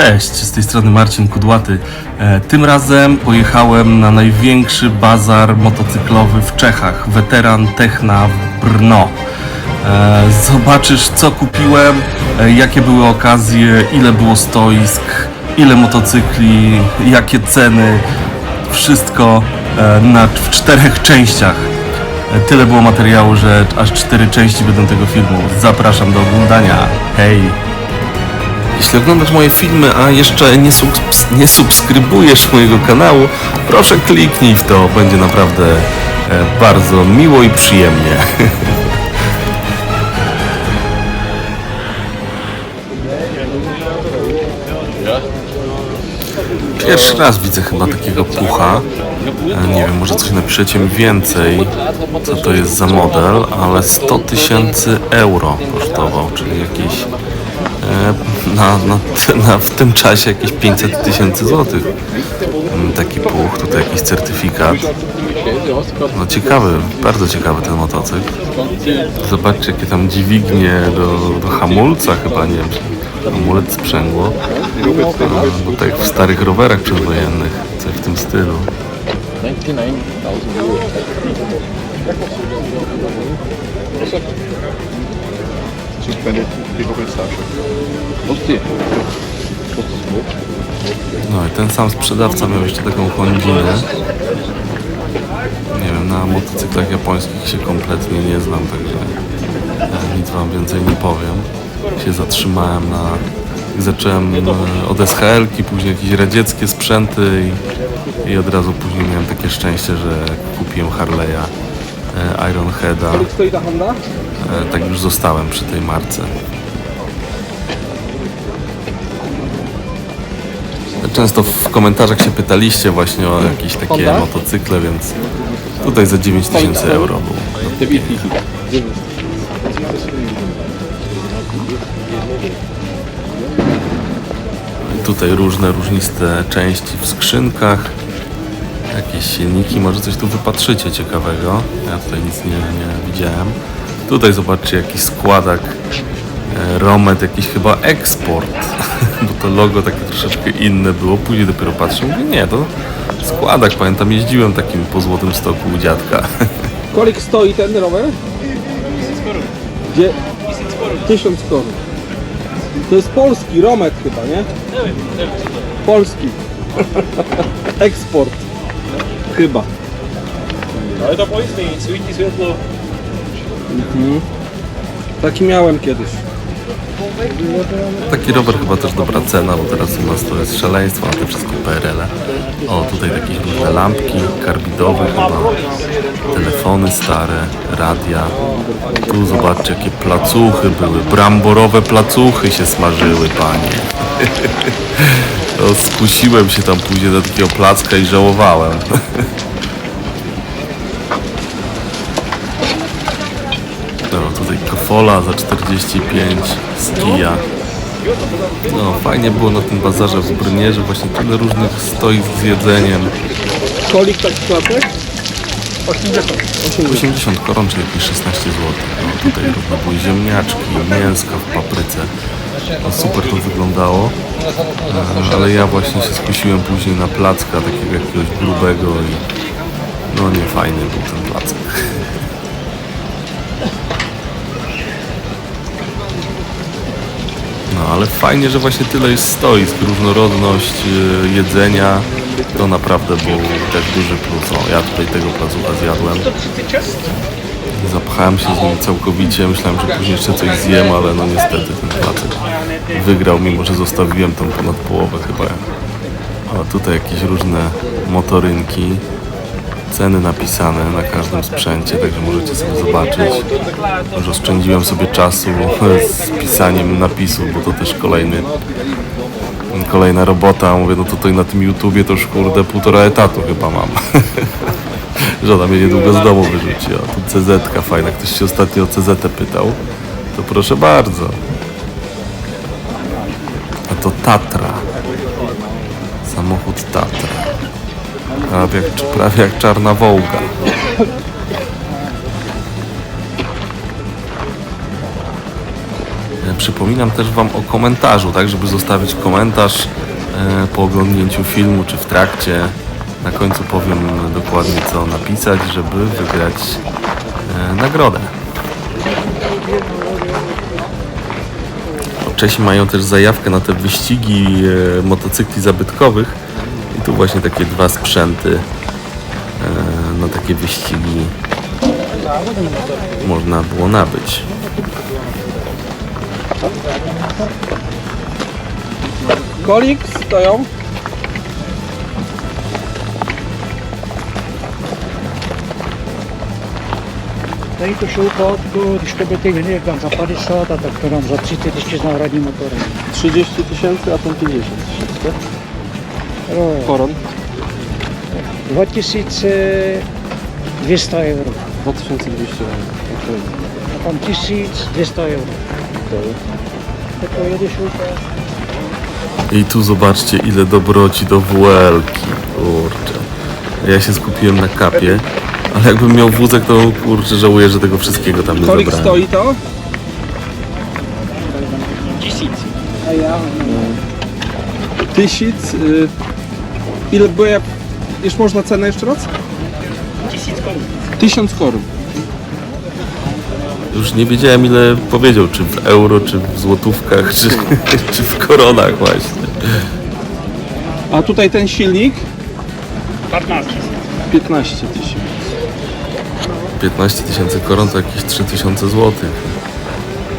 Cześć, z tej strony Marcin Kudłaty. E, Tym razem pojechałem na największy bazar motocyklowy w Czechach, Weteran Techna w Brno. E, Zobaczysz co kupiłem, e, jakie były okazje, ile było stoisk, ile motocykli, jakie ceny, wszystko na, w czterech częściach. Tyle było materiału, że aż cztery części będą tego filmu. Zapraszam do oglądania. Hej! Jeśli oglądasz moje filmy, a jeszcze nie, subs- nie subskrybujesz mojego kanału, proszę kliknij w to, będzie naprawdę e, bardzo miło i przyjemnie. Pierwszy raz widzę chyba takiego pucha. E, Nie wiem, może coś napiszecie mi więcej, co to jest za model, ale 100 tysięcy euro kosztował, czyli jakieś na, na, na, w tym czasie jakieś 500 tysięcy złotych. Mm, Taki puch, tutaj jakiś certyfikat. No ciekawy, bardzo ciekawy ten motocykl. Zobaczcie jakie tam dźwignie do, do hamulca chyba, nie wiem, hamulec sprzęgło. No tak jak w starych rowerach przedwojennych, coś w tym stylu. 99,000 euro. Zoek bij dit pivotstage. Hostie. No i ten sam sprzedawca miał jeszcze taką Hondzinę. Nie wiem, na motocyklach japońskich się kompletnie nie znam, także nic wam więcej nie powiem. Się zatrzymałem na... Zacząłem e, od SHL-ki, później jakieś radzieckie sprzęty i, i od razu później miałem takie szczęście, że kupiłem Harley'a Ironheada. stoi ta Honda? E, tak już zostałem przy tej marce. Często w komentarzach się pytaliście właśnie o jakieś takie Honda? motocykle, więc tutaj za 9000 euro był. I tutaj różne różniste części w skrzynkach. Jakieś silniki, może coś tu wypatrzycie ciekawego. Ja tutaj nic nie, nie widziałem. Tutaj zobaczcie jakiś składak. e, Romet, jakiś chyba eksport. Bo to logo takie troszeczkę inne było. Później dopiero patrzę, mówię, nie, to składak. Pamiętam, jeździłem takim po złotym stoku u dziadka. Kolik stoi ten rower? Gdzie? Tysiąc korun. To jest polski, Romet chyba, nie? Polski. Eksport. Chyba. Ale to mi, świeci światło. Taki miałem kiedyś. Taki rower chyba też dobra cena, bo teraz u nas to jest szaleństwo na te wszystkie PRL-e. O, tutaj jakieś różne lampki karbidowe chyba, telefony stare, radia. Tu zobaczcie jakie placuchy były, bramborowe placuchy się smażyły, panie. Skusiłem się tam później do takiego placka i żałowałem. No, tutaj kofola za 45 z kija. No, fajnie było na tym bazarze w Brnie, że właśnie tyle różnych stoisk z jedzeniem. Kolik taki klapek? 80 koron, czyli jakieś 16 zł. No, tutaj różne były ziemniaczki, mięska w papryce. Super to wyglądało. E, Ale ja właśnie się skusiłem później na placka takiego jakiegoś grubego i no nie fajny był ten placek. No ale fajnie, że właśnie tyle jest stoisk, różnorodność y, jedzenia, to naprawdę był też duży plus. O, ja tutaj tego placucha zjadłem. Zapchałem się z nim całkowicie, myślałem, że później jeszcze coś zjem, ale no niestety ten placek wygrał, mimo że zostawiłem tą ponad połowę chyba. A tutaj jakieś różne motorynki, ceny napisane na każdym sprzęcie, także możecie sobie zobaczyć. Że oszczędziłem sobie czasu z pisaniem napisu, bo to też kolejny, kolejna robota. Mówię, no tutaj na tym YouTubie to już kurde półtora etatu chyba mam. Żona mnie niedługo z domu wyrzuci. O, tu CZ fajna. Ktoś się ostatnio o CZ pytał. To proszę bardzo. A to Tatra. Samochód Tatra. Prawie jak, prawie jak czarna wołga. przypominam też Wam o komentarzu, tak, żeby zostawić komentarz e, po oglądnięciu filmu czy w trakcie. Na końcu powiem dokładnie co napisać, żeby wygrać e, nagrodę. Czesi mają też zajawkę na te wyścigi e, motocykli zabytkowych i tu właśnie takie dwa sprzęty e, na takie wyścigi można było nabyć. Kolik stoją. Tady to šoupátko, když to budete jiný, jak za 50 a tak to dám za 30 ještě s náhradním motorem. 30 tysięcy, a ten 50 tysięcy. tak? Koron 2200 euro. 2200 euro. A tam 1200 euro. Tak to jede šoupát. I tu zobaczcie ile dobroci do WL-ki. Kurczę. Ja się skupiłem na kapie, ale jakbym miał wózek, to kurczę żałuję, że tego wszystkiego tam nie Kolik zabrałem. stoi to? A já, Tysic. Y, ile było jak... Już można cenę jeszcze raz? 1000 korun. 1000 koron. Już nie wiedziałem ile powiedział, czy w euro, czy w złotówkach, czy, czy w koronach właśnie. A tutaj ten silnik 15 15 tysięcy. 15 tysięcy koron to jakieś 3000 złotych.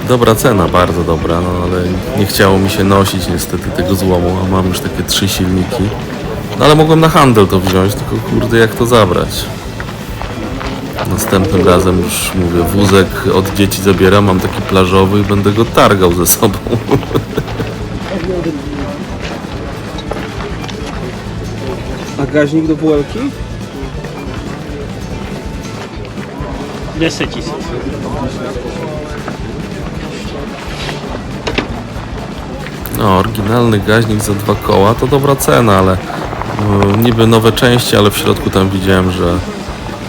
Dobra cena, bardzo dobra, no ale nie chciało mi się nosić niestety tego złomu, a mam już takie trzy silniki. No ale mogłem na handel to wziąć, tylko kurde jak to zabrać. Następnym razem już mówię, wózek od dzieci zabieram, mam taki plażowy i będę go targał ze sobą. A gaźnik do bułki? 10 tisíc. No, oryginalny gaźnik za dwa koła to dobra cena, ale no, niby nowe części, ale w środku tam widziałem, że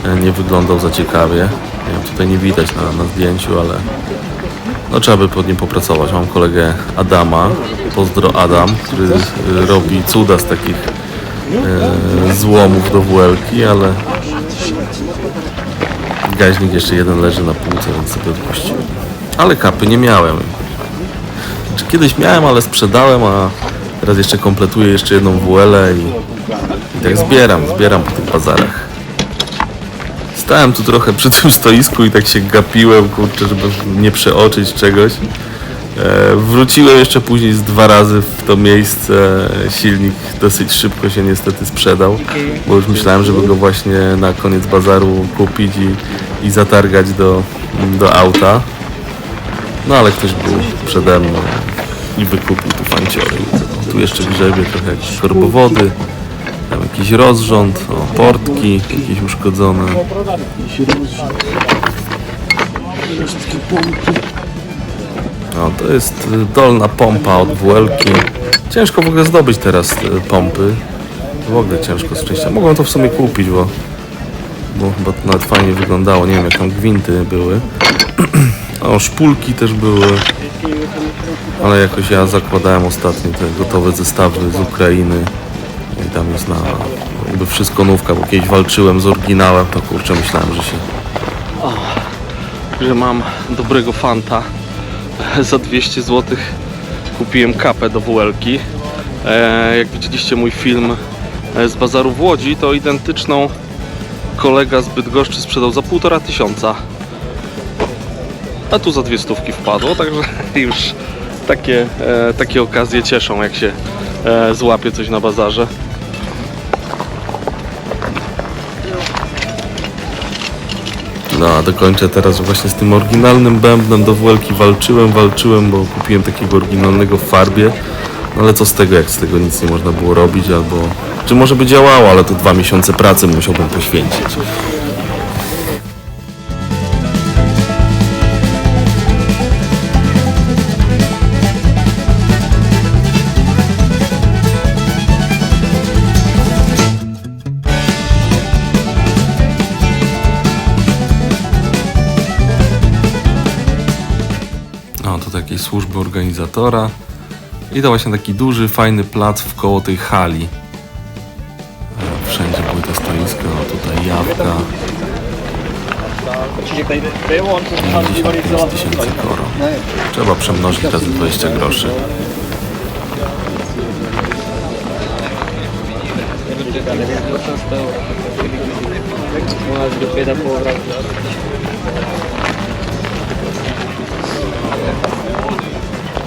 e, nie wyglądał za ciekawie. Nie wiem, tutaj nie widać na, na zdjęciu, ale no trzeba by pod nim popracować. Mam kolegę Adama, pozdro Adam, który e, robi cuda z takich e, złomów do WL-ki, ale gaźnik jeszcze jeden leży na półce, więc sobie odpuściłem. Ale kapy nie miałem. Czy kiedyś miałem, ale sprzedałem, a teraz jeszcze kompletuję jeszcze jedną WL i, i tak zbieram, zbieram po tych bazarach. Stałem tu trochę przy tym stoisku i tak się gapiłem, kurczę, żeby nie przeoczyć czegoś. E, wróciłem jeszcze później z dwa razy w to miejsce. Silnik dosyć szybko się niestety sprzedał, bo już myślałem, żeby go właśnie na koniec bazaru kupić i, i zatargać do, do auta. No ale ktoś był przede mną i wykupił tu fanciory. Tu jeszcze grzebie trochę jakieś korbowody, tam jakiś rozrząd, o, portki jakieś uszkodzone. No to jest y, dolna pompa od WL-ki. Ciężko w ogóle zdobyć teraz y, pompy. W ogóle ciężko z częścią. Mogłem to w sumie kupić, bo, bo chyba to nawet fajnie wyglądało. Nie wiem jak tam gwinty były. O, szpulki też były. Ale jakoś ja zakładałem ostatnio te gotowe zestawy z Ukrainy. I tam jest na jakby wszystko nówka, bo kiedyś walczyłem z oryginałem, to kurczę myślałem, że się... O, że mam dobrego fanta. Za 200 zł kupiłem kapę do WL-ki. E, jak widzieliście mój film e, z bazaru w Łodzi, to identyczną kolega z Bydgoszczy sprzedał za półtora tysiąca. A tu za dwie stówki wpadło, także już takie, e, takie okazje cieszą, jak się złapie coś na bazarze. No, a dokończę teraz, właśnie z tym oryginalnym bębnem do WL-ki walczyłem, walczyłem, bo kupiłem takiego oryginalnego w farbie. No ale co z tego, jak z tego nic nie można było robić, albo... Czy może by działało, ale to dwa miesiące pracy musiałbym poświęcić. Organizatora. I to właśnie taki duży, fajny plac w koło tej hali. E, Wszędzie były te stoiska, tutaj jawka. 55 tysięcy koron. Trzeba przemnożyć razy 20 groszy.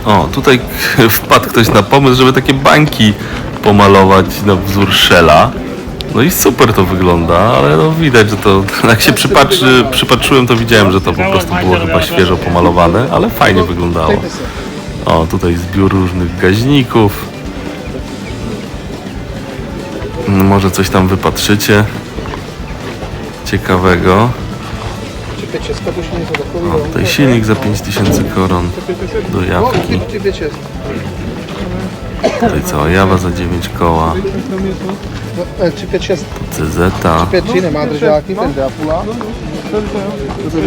O, tutaj wpadł ktoś na pomysł, żeby takie bańki pomalować na wzór szela. No i super to wygląda, ale no widać, że to jak się przypatrzy, przypatrzyłem, to widziałem, że to po prostu było chyba świeżo pomalowane, ale fajnie wyglądało. O, tutaj zbiór różnych gaźników. No, Może coś tam wypatrzycie ciekawego. O, tutaj silnik za 5000 koron do jawki. Tutaj cała jawa za 9 koła. Czy 5 jest CZ. 5 czy nemá držáky, ten Dracula. To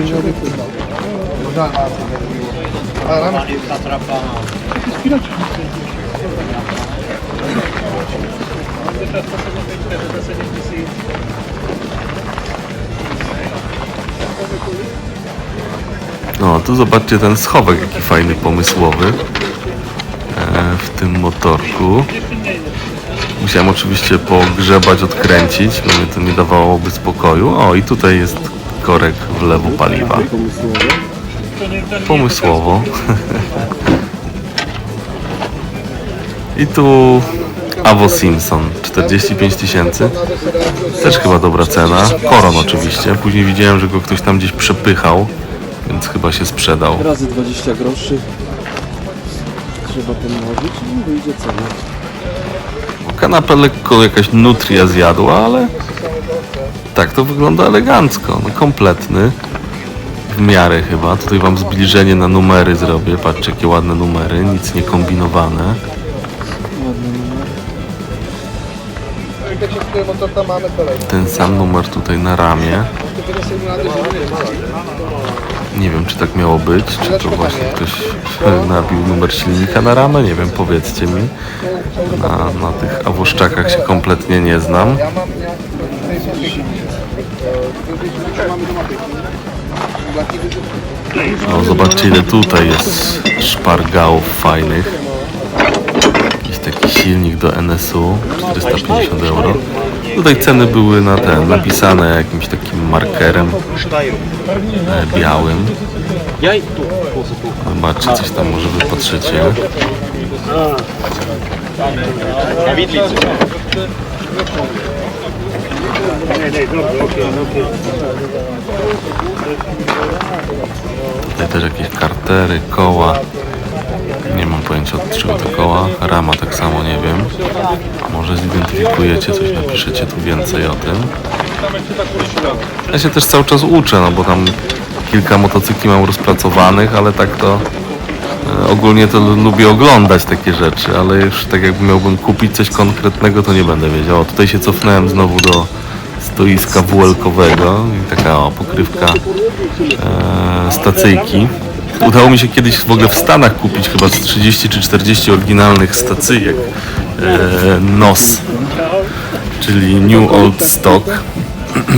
No, tu zobaczcie ten schowek, jaki fajny, pomysłowy e, w tym motorku. Musiałem oczywiście pogrzebać, odkręcić, bo mnie to nie dawałoby spokoju. O, i tutaj jest korek wlewu paliwa. Pomysłowo. I tu Avo Simpson, 45 tysięcy. Też chyba dobra cena. Koron oczywiście. Później widziałem, że go ktoś tam gdzieś przepychał, więc chyba się sprzedał. Razy 20 groszy. Trzeba pomnożyć i wyjdzie cena. Kanapę lekko jakaś nutria zjadła, ale tak to wygląda elegancko. No, kompletny. W miarę chyba. Tutaj wam zbliżenie na numery zrobię. Patrzcie, jakie ładne numery. Nic nie kombinowane. Ten sam numer tutaj na ramię. Nie wiem, czy tak miało być, czy to właśnie ktoś nabił numer silnika na ramę, nie wiem, powiedzcie mi. Na, na tych awoszczakach się kompletnie nie znam. No, zobaczcie ile tutaj jest szpargałów fajnych. Silnik do NSU, 450 euro. Tutaj ceny były na ten, napisane jakimś takim markerem e, białym. Zobaczcie, coś tam może wypatrzycie. Tutaj też jakieś kartery, koła. Nie mam pojęcia od czego to koła. Rama tak samo nie wiem. Może zidentyfikujecie, coś napiszecie tu więcej o tym. Ja się też cały czas uczę, no bo tam kilka motocykli mam rozpracowanych, ale tak to e, ogólnie to lu- lubię oglądać takie rzeczy, ale już tak jakby miałbym kupić coś konkretnego, to nie będę wiedział. Tutaj się cofnąłem znowu do stoiska WL-kowego i taka o, pokrywka e, stacyjki. Udało mi się kiedyś w ogóle w Stanach kupić chyba z 30 czy 40 oryginalnych stacyjek e, NOS, czyli New Old Stock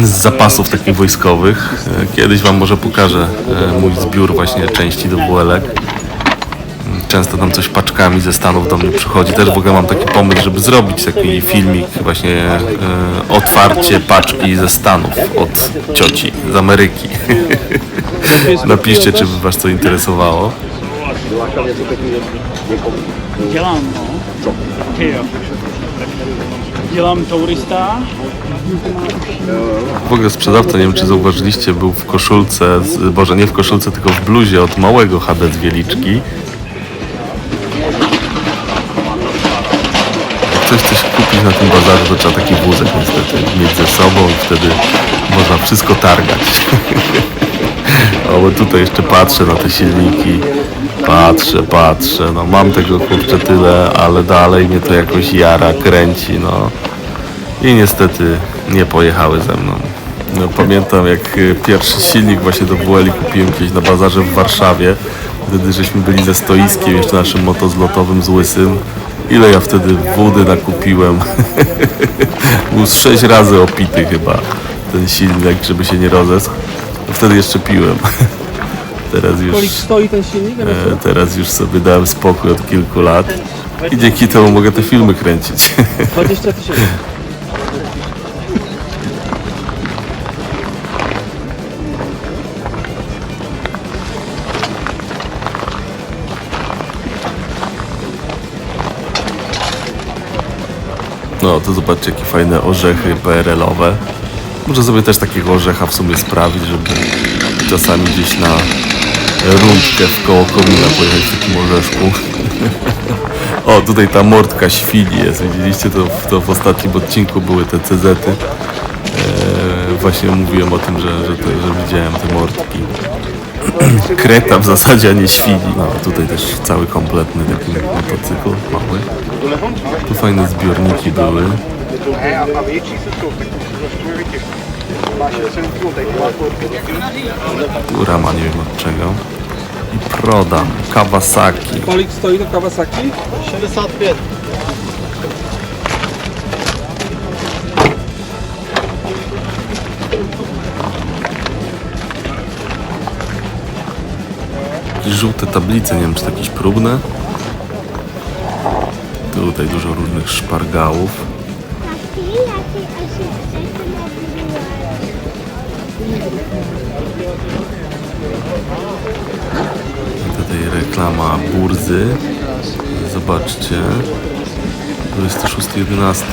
z zapasów takich wojskowych. E, Kiedyś Wam może pokażę e, mój zbiór właśnie części do WL-ek. Często tam coś paczkami ze Stanów do mnie przychodzi. Też w ogóle mam taki pomysł, żeby zrobić taki filmik właśnie e, otwarcie paczki ze Stanów od cioci z Ameryki. Napiszcie, czy by Was to interesowało. Dělám, no. Dělám tourista. W ogóle sprzedawca, nie wiem czy zauważyliście, był w koszulce, z, boże nie w koszulce, tylko w bluzie od małego HD z Wieliczki. Coś kupić na tym bazarze, to trzeba taki wózek niestety mieć ze sobą i wtedy można wszystko targać. bo tutaj jeszcze patrzę na te silniki. Patrzę, patrzę, no mam tego kurczę tyle, ale dalej mnie to jakoś jara, kręci, no. I niestety nie pojechały ze mną. No, pamiętam jak y, pierwszy silnik właśnie do WL kupiłem gdzieś na bazarze w Warszawie Wtedy żeśmy byli ze stoiskiem jeszcze naszym motozlotowym z Łysym. Ile ja wtedy wody nakupiłem. Był sześć razy opity chyba ten silnik, żeby się nie rozeschł. Wtedy jeszcze piłem. Teraz już, stoi ten silnik? e, teraz już sobie dałem spokój od kilku lat. I dzięki temu mogę te filmy kręcić. 20 tysięcy. No to zobaczcie jakie fajne orzechy PRL-owe. Muszę sobie też takiego orzecha w sumie sprawić, żeby czasami gdzieś na rundkę w koło komina pojechać w takim orzeszku. o, tutaj ta mordka świni jest. Widzieliście to, w- to w ostatnim odcinku były te CZ-y. Eee, właśnie mówiłem o tym, że, że, te, że widziałem te mordki. Kreta w zasadzie, a nie świni. No, tutaj też cały kompletny taki motocykl mały. Tu fajne zbiorniki były. Tu rama nie wiem od czego. I Proda, Kawasaki. Kolik stoi to Kawasaki? 65. Jakieś żółte tablice, nie wiem czy to jakieś próbne. Tutaj dużo różnych szpargałów. Tutaj reklama burzy. Zobaczcie. 26.11.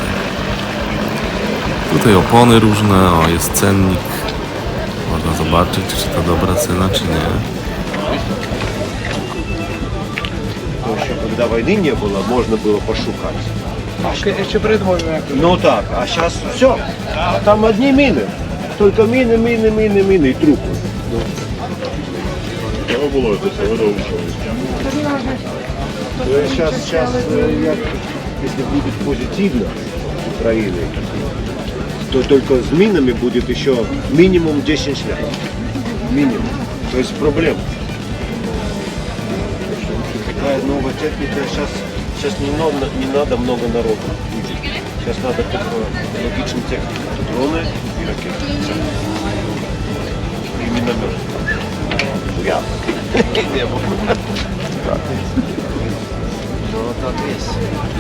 Tutaj opony różne, o jest cennik. Można zobaczyć, czy to dobra cena, czy nie. когда войны не было, можно было пошукать. Jeszcze przed wojną jak Ну так, а сейчас все. А там одни мины. Только мины, мины, мины, мины и трупы. Сейчас, сейчас, если будет позитивно с Украиной, то только с минами будет еще минимум 10 лет. Минимум. То есть проблема. Такая новая техника, сейчас, сейчас не, надо, не надо много народу. Сейчас надо только логичную технику. Дроны и ракеты. И миномет. Я.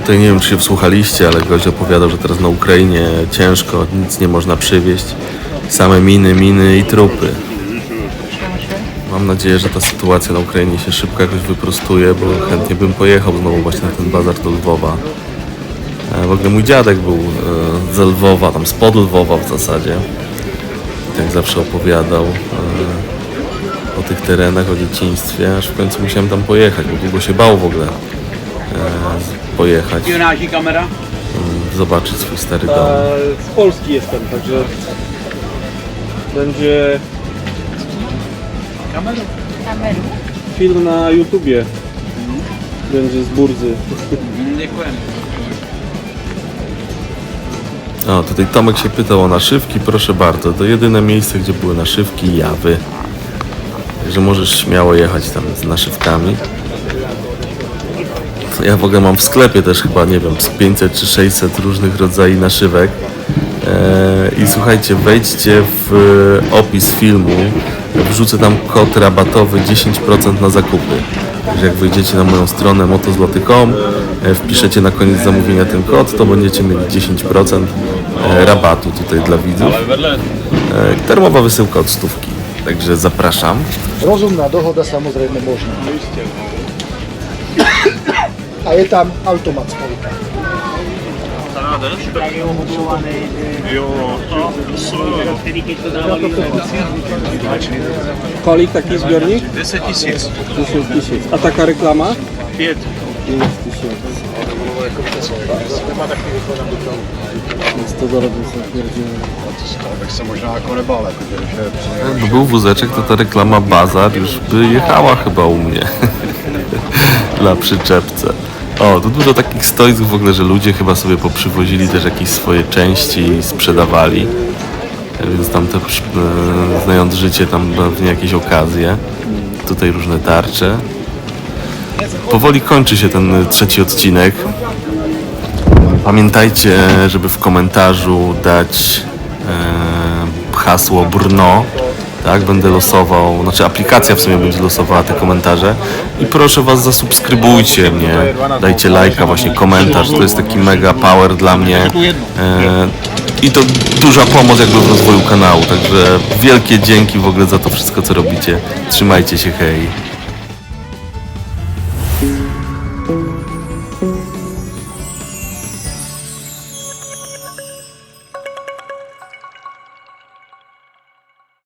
Tutaj nie wiem, czy się wsłuchaliście, ale gość opowiadał, że teraz na Ukrainie ciężko, nic nie można przywieźć. Same miny, miny i trupy. Mam nadzieję, że ta sytuacja na Ukrainie się szybko jakoś wyprostuje, bo chętnie bym pojechał znowu właśnie na ten bazar do Lwowa. E, W ogóle mój dziadek był e, z Lwowa, tam spod Lwowa w zasadzie. I tak zawsze opowiadał e, o tych terenach, o dzieciństwie, aż w końcu musiałem tam pojechać, bo długo się bał w ogóle pojechać, kamera? mm, zobaczyć swój stary dom. Z Polski jestem, także będzie film na YouTubie. Będzie z burzy. O, tutaj Tomek się pytał o naszywki, proszę bardzo, to jedyne miejsce, gdzie były naszywki, Jawy. Także możesz śmiało jechać tam z naszywkami. Ja w ogóle mam w sklepie też chyba, nie wiem, z 500 czy 600 różnych rodzajów naszywek. Eee, I słuchajcie, wejdźcie w e, opis filmu, wrzucę tam kod rabatowy 10% na zakupy. Także jak wejdziecie na moją stronę motozloty.com, e, wpiszecie na koniec zamówienia ten kod, to będziecie mieli 10% e, rabatu tutaj dla widzów. E, Termowa wysyłka od stówki. Także zapraszam. Rozumná dohoda samozrejme možná. A je tam automat spolka. Kolik taki zbiornik? 10 tysięcy. 10 tysięcy. A taka reklama? 5. 5 tysięcy. Więc to zaraz bym sobie pierdzielę. Tak se nebale, protože Jakby był wózeczek, to ta reklama Bazar już by jechała chyba u mnie na przyczepce. O, tu dużo takich stoisk w ogóle, że ludzie chyba sobie poprzywozili też jakieś swoje części i sprzedawali. Więc tam te, przy- e, znając życie, tam pewnie jakieś okazje. Tutaj różne tarcze. powoli kończy się ten trzeci odcinek. Pamiętajcie, żeby w komentarzu dać e, hasło Brno. Tak, będę losował, znaczy aplikacja w sumie będzie losowała te komentarze. I proszę Was, zasubskrybujcie mnie, dajcie lajka, właśnie komentarz, to jest taki mega power dla mnie. E, I to duża pomoc jakby w rozwoju kanału, także wielkie dzięki w ogóle za to wszystko, co robicie. Trzymajcie się, hej.